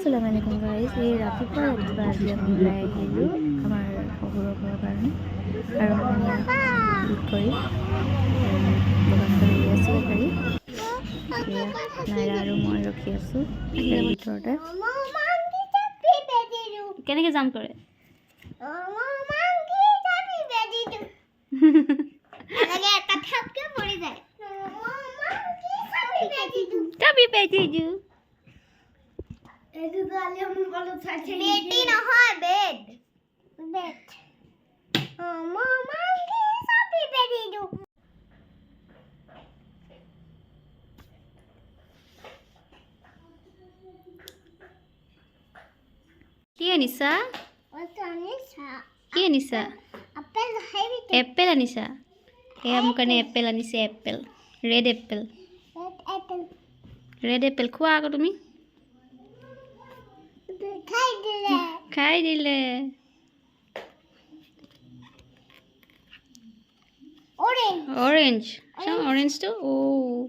আসসালামু আলাইকুম গাইজ এই ৰাতিপুৱা ৰাতিপুৱা আজি আমি ওলাই আহিলোঁ আমাৰ শহুৰৰ ঘৰৰ কাৰণে আৰু আমি বুক কৰি দোকান কৰি আছিলে গাড়ী নাইৰা আৰু মই ৰখি আছোঁ। গাড়ীৰ ভিতৰতে কেনেকৈ যাম কৰে কাপি পেটি দিওঁ বেটি নহয় বেড। বেড। মামাকে চাপি বেদি দিওঁ কি আনিছা কি আনিছা এপেল আনিছা এয়া মোৰ কাৰণে এপেল আনিছে apple red apple red apple খোৱা আকৌ তুমি? খাই দিলে খাই দিলে অৰেঞ্জ অৰেঞ্জ চাওঁ অৰেঞ্জটো অ'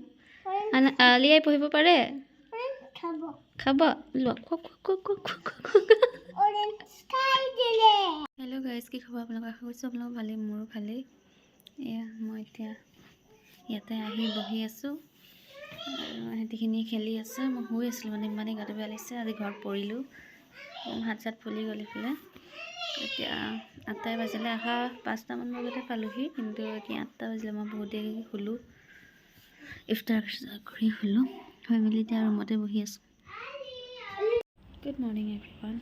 আনা- আলিয়াই পঢ়িব পাৰে খাব হেল্ল' গাইজ কি খবৰ আপোনালোকৰ আশা কৰিছোঁ আপোনালোকৰ ভালেই মোৰো ভালেই। এয়া মই এতিয়া ইয়াতে আহি বহি আছোঁ। আৰু সিহঁতিখিনি খেলি আছে। মই শুই আছিলোঁ মানে ইমানেই গাটো বেয়া লাগিছে। আজি ঘৰত পৰিলোঁ। হাত চাত ফুলি গ'ল ইফালে এতিয়া আঠটাই বাজিলে অহা পাঁচটামান বজাতে পালোহি, কিন্তু এতিয়া আঠটা বাজিলে, মই বহুত দেৰি শুলোঁ, ইফতাৰ কৰি শুলোঁ, হৈ মেলি এতিয়া ৰুমতে বহি আছোঁ। Good morning everyone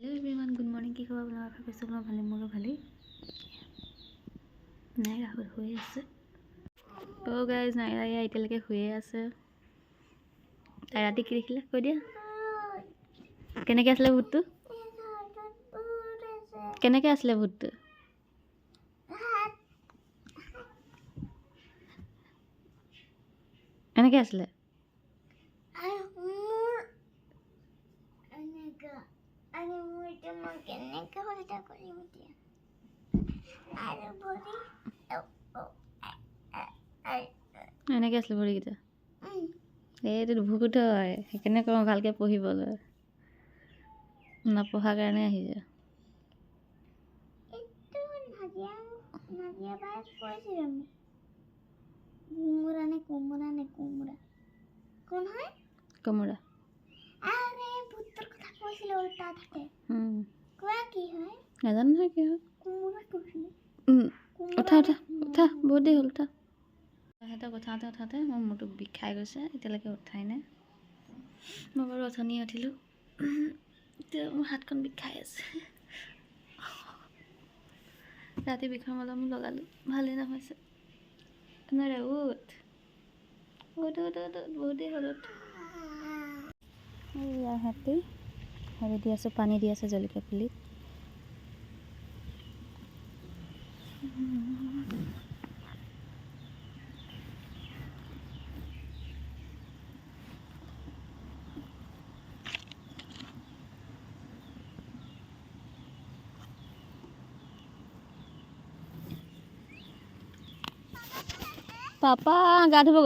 hello' everyone good morning কি খবৰ? আপোনালোকৰ আশা কৰিছোঁ আপোনাৰ ভালেই ভালেই। নাই ৰাহুল শুয়ে আছে। গাইজ এয়া এতিয়ালৈকে শুয়ে আছে। তাই ৰাতি কি দেখিলে? কৈ দিয়া। কেনেকৈ আছিলে ভূতটো? কেনেকৈ আছিলে ভূতটো? এনেকৈ আছিলে? এনেকৈ আছিলে ভৰিকেইটা এইটো ভূত হয়। সেইকাৰণে কওঁ ভালকৈ পঢ়িবলৈ। নপঢ়াৰ কাৰণে আহিছে কোমোৰা নাজানো নহয় কি হয়। উঠা উঠা উঠা বহুত দেৰি হ'ল উঠা। সিহঁতক উঠাওঁতে উঠাওঁতে মোৰ মূৰটো বিষাই গৈছে, এতিয়ালৈকে উঠাই নাই। মই বাৰু অথনি উঠিলোঁ। এতিয়া মোৰ হাতখন বিষাই আছে। ৰাতি বিষৰ মলম লগালোঁ। ভালেই নহৈছে। নাই উঠ। উঠ উঠ উঠ বহুত দেৰি হ'ল উঠ। এইয়া সিহঁতি হেৰি দি আছোঁ, পানী দি আছে জলকীয়া পুলিত। পাপা গা ধুব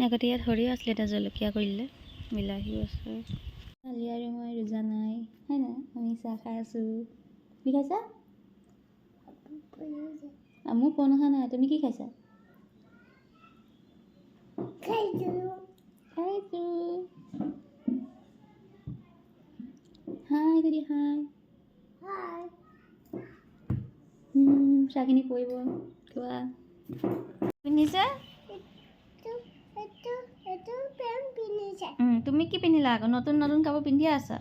আগতে ইয়াত সৰিয়হ আছিলে এতিয়া জলকীয়া কৰিলে বিলাহীও আছে। কালি আৰু মই ৰোজা নাই হয় নাই? আমি চাহ খাই আছোঁ। কি খাইছা? মোৰ ফোন অহা নাই তুমি কি খাইছা? খাইছোঁ। হাই কৰি হাই। হয় চাহখিনি পৰিব খোৱা পিন্ধিছে? তুমি কি পিন্ধিলা আকৌ? নতুন নতুন কাপোৰ পিন্ধিয়ে আছা?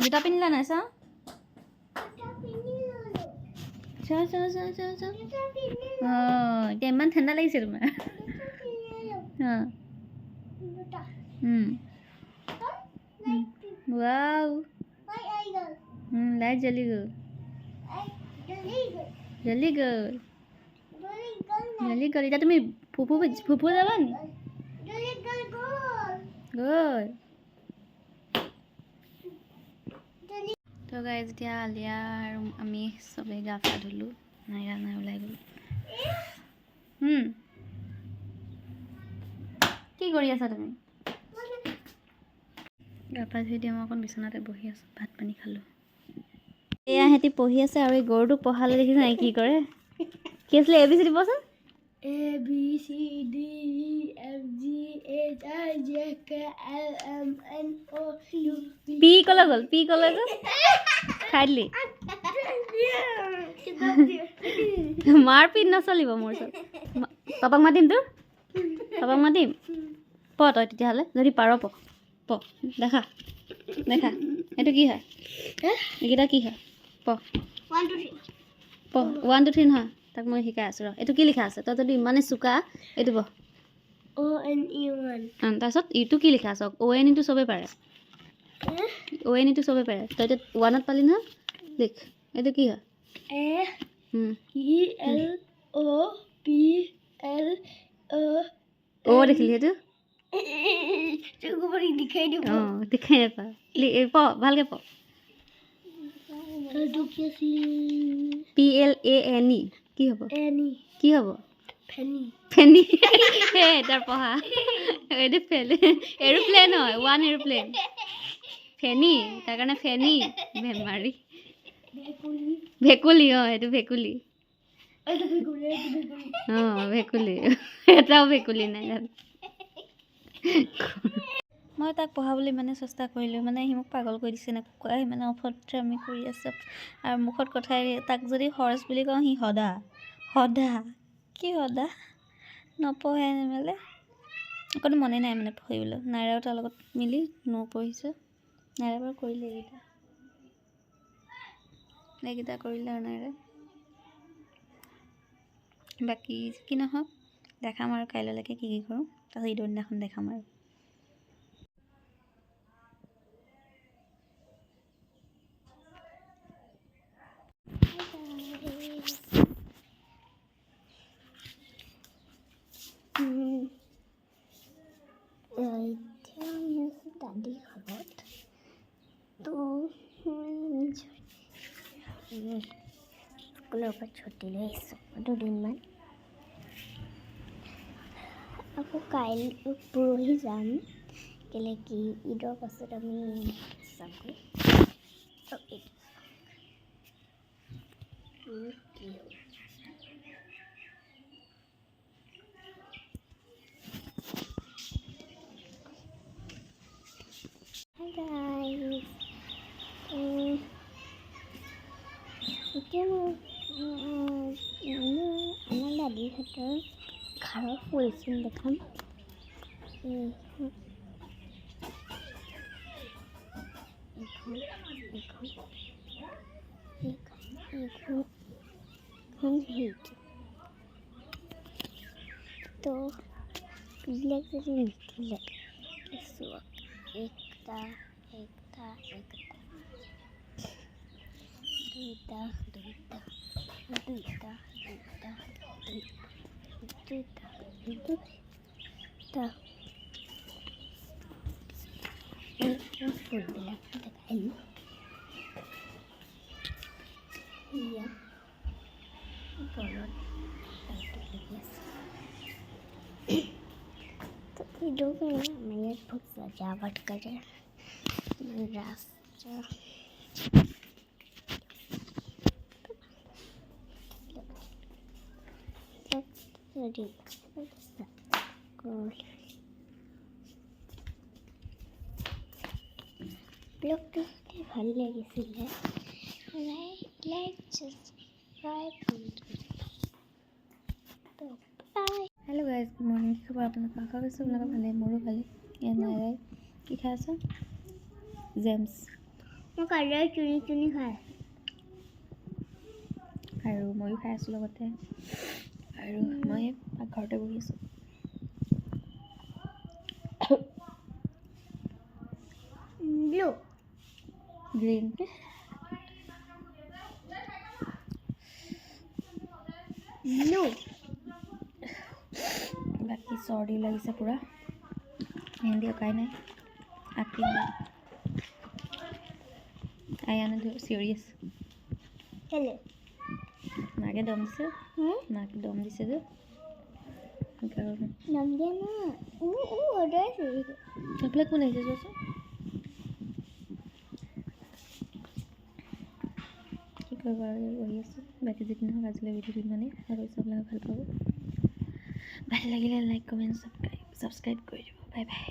জোতা পিন্ধিলা নাই অঁ এতিয়া ইমান ঠাণ্ডা লাগিছে তোমাৰ। লাইট জ্বলি গ'ল। জ্বলি গ'ল জ্বলি গ'ল এতিয়া তুমি ফুফু ফুফু যাবা নি? গ'ল তো গাই যেতিয়া আলিয়া আৰু আমি চবেই গা পা ধুলোঁ। নাইৰা নাই ওলাই গ'লোঁ। কি কৰি আছা তুমি? গা পা ধুই দিয়া মই অকণ বিচনাতে বহি আছোঁ। ভাত পানী খালোঁ। এয়া সিহঁতি পঢ়ি আছে আৰু এই গৰুটোক পঢ়ালে দেখিছা নাই কি কৰে? কি আছিলে এ বি চি দিবচোন C D E F G H I J K L M N O U P P ক'লৈ গ'ল পি ক'লৈ গ'ল খাই দিলি। মাৰ পিত নচলিব মোৰ ওচৰত। পাপাক মাতিম তোৰ? পাপাক মাতিম? প তই তেতিয়াহ'লে যদি পাৰ প। প দেখা। দেখা। এইটো কি হয়? এইকেইটা কি হয়? প। Two, three. One two three নহয়। তাক মই শিকাই আছোঁ ৰ। এইটো কি লিখা আছে? তই যদি ইমানেই চোকা এইটো প। O N E one. তাৰপিছত ইটো কি লিখা আছে? অ' এন ইটো চবেই পাৰে। অ' এন ইটো চবেই পাৰে। তই এতিয়া ওৱানত পালি নহয়? লিখ। এইটো কি হয়? হুম। E L O P L O. অ' দেখিলি সেইটো? চকু পৰি দেখাই দিব। অঁ দেখাই নাপাওঁ লি- এই প। ভালকৈ প। আছিল P L A N E কি হ'ব? এনি কি হ'ব? ফেনি তাৰ পঢ়া। এইটো ফেন এৰোপ্লেন হয় ওৱান এৰোপ্লেন ফেনি তাৰ কাৰণে ফেনি বেমাৰী। ভেকুলী অঁ এইটো ভেকুলী। এইটো ভেকুলী অঁ ভেকুলী। এটাও ভেকুলী নাই। তাত মই তাক পঢ়াবলৈ ইমানে চেষ্টা কৰিলোঁ মানে সি মোক পাগল কৰি দিছে এনেকুৱাই মানে অভদ্ৰ আমি কৰি আছোঁ। আৰু মুখত কথাই তাক যদি হৰচ বুলি কওঁ সি সদা সদা কি সদা? নপঢ়ে নেমেলে। অকণো মনে নাই মানে পঢ়িবলৈ। নাইৰাও তাৰ লগত মিলি নপঢ়িছোঁ নাইৰা বাৰু কৰিলে এইকেইটা। এইকেইটা কৰিলে আৰু নাইৰাই বাকী কি নহওক দেখাম আৰু কাইলৈলৈকে কি কি কৰোঁ। তাৰপিছত ঈদৰ দিনাখন দেখাম আৰু। স্কুলৰ পৰা ছুটি লৈ আহিছোঁ দুদিনমান আকৌ কাইলৈ পৰহি যাম কেলৈ কি ঈদৰ পাছত আমি চামগৈ 있습니 다. 감. 예. 감. 이 감. 이 감. 이 감. 이 감. 감이 죠. 또 빌렉스는 빌 렉. 이수와 이다 이다 이 다. 두이다 두이다 두이다 두이다 두이 다. Da. Nasıl bıraktı ben? Ya. Bunu öldüreceğiz. Tabii doğru ya. Meğer çok sacavart kare. Rasta. Look. Look. Look. What is that? Gold. ব্লগটা খুবই ভালো লেগেছিল লাইক লাইক সাবস্ক্রাইব তো bye hello guys good morning কি খবর আপনার কাকা কাছে আপনার ভালে মোৰো ভালে এনাৰে কি খাই আছ জেমছ মই কালিলৈ চুনি চুনি খাই। আৰু ময়ো খাই আছোঁ লগতে। আৰু মই পাকঘৰতে বহি আছোঁ ব্লু গ্ৰীণ ব্লু বাকী চৰ্দি লাগিছে পূৰা মেহেন্দি অঁকাই নাই আঁকিম আয়ানে চিঞৰি আছে কেলে মাকে দম দিছে হুম মাকে দম দিছে যে সেইকাৰণে নাম দিয়া না ও ও অৰ্ডাৰ আছে এইফালে কোন আহিছে চোৱাচোন কি কৰিব আৰু এই বহি আছোঁ বাকী যিদিন হওক আজিলৈ ভিডিঅ'টো ইমানেই আশা কৰিছোঁ আপোনালোকে ভালো পাব ভালো লাগিলে লাইক কমেণ্ট ছাবস্ক্ৰাইব ছাবস্ক্ৰাইব কৰি দিব বাই বাই